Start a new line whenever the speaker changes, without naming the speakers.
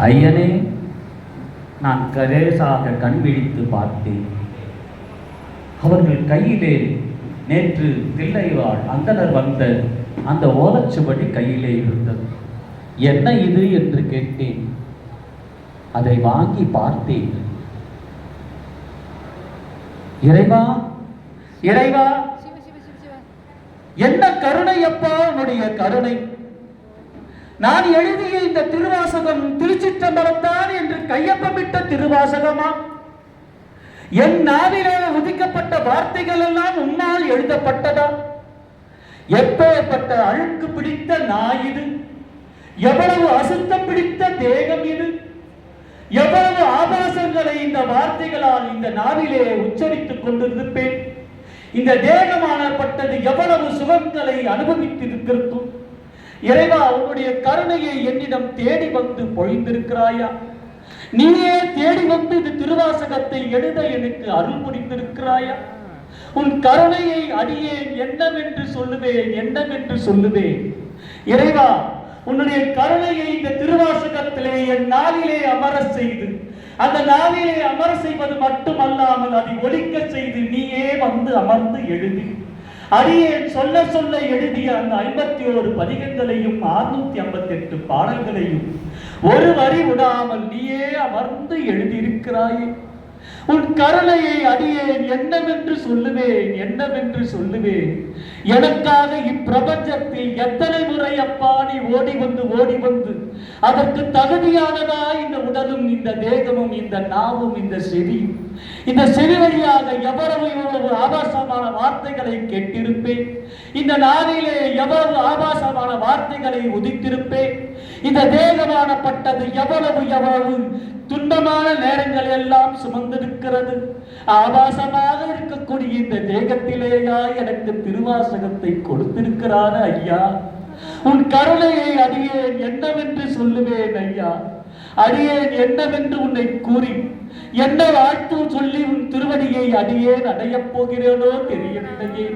ஐயனே நான் கரேசாக கண் விழித்து பார்த்தேன். அவர்கள் கையிலே நேற்று தில்லைவாழ் அந்தனர் வந்த அந்த ஓலைச்சுவடி கையிலே இருந்தது. என்ன இது? என்று கேட்டேன். அதை வாங்கி பார்த்தேன். இறைவா இறைவா என்ன கருணை அப்பா உன்னுடைய கருணை? நான் எழுதிய இந்த திருவாசகம் திருச்சிற்றம்பலத்தான் என்று கையப்பமிட்ட திருவாசகமா? என் நாவிலே உதிக்கப்பட்ட வார்த்தைகள் எல்லாம் உன்னால் எழுதப்பட்டதா? எப்பேற்பட்ட அழுக்கு பிடித்த நாய் இது? எவ்வளவு அசுத்தம் பிடித்த தேகம் இது? எவ்வளவு ஆபாசங்களை இந்த வார்த்தைகளால் இந்த நாவிலே உச்சரித்துக் கொண்டிருப்பேன்? இந்த தேகமானப்பட்டது எவ்வளவு சுகங்களை அனுபவித்திருக்கிறோம் இறைவா உன்னுடைய கருணையை என்னிடம் தேடி வந்து பொழிந்திருக்கிறாயா? நீயே தேடி வந்து இந்த திருவாசகத்தை எழுத எனக்கு அருள் புரிந்திருக்கிறாயா? உன் கருணையை அடியேன் என்னவென்று சொல்லுவேன் என்னவென்று சொல்லுவேன்? இறைவா உன்னுடைய கருணையை இந்த திருவாசகத்திலே என் நாளிலே அமர செய்து அந்த நாளிலே அமர செய்வது மட்டுமல்லாமல் அதை ஒழிக்க செய்து நீயே வந்து அமர்ந்து எழுதி. அடியேன் சொல்ல சொல்ல எழுதிய அந்த ஐம்பத்தி ஓரு பதிகங்களையும் அறுநூத்தி ஐம்பத்தி எட்டு பாடல்களையும் ஒரு வரி விடாமல் நீயே அமர்ந்து எழுதியிருக்கிறாயே. உன் கருணையை அடியேன் என்னவென்று சொல்லுவேன் என்னவென்று சொல்லுவேன். எனக்காக இப்பிரபஞ்சத்தில் எத்தனை முறை அப்பா நீ ஓடி வந்து ஓடி வந்து அதற்கு தகுதியானதா இந்த உடலும் இந்த தேகமும் இந்த நாவும் இந்த செவியும் இந்த செவி வழியாக எவ்வளவு இவ்வளவு ஆபாசமான வார்த்தைகளை கேட்டிருப்பேன். இந்த நாளிலே எவ்வளவு ஆபாசமான வார்த்தைகளை உதித்திருப்பேன். இந்த தேகமானப்பட்டது எவ்வளவு எவ்வளவு துன்பமான நேரங்கள் எல்லாம் சுமந்திருக்கிறது. ஆபாசமாக இருக்கக்கூடிய இந்த தேகத்திலேயா எனக்கு திருவாசகத்தை கொடுத்திருக்கிறார் ஐயா. உன் கருணையை அடியேன் என்னவென்று சொல்லுவேன் ஐயா. அடியேன் என்னவென்று உன்னை கூறி என்ன வாழ்த்து சொல்லி உன் திருவடியை அடியேன் அடையப் போகிறேனோ தெரியவில்லையே.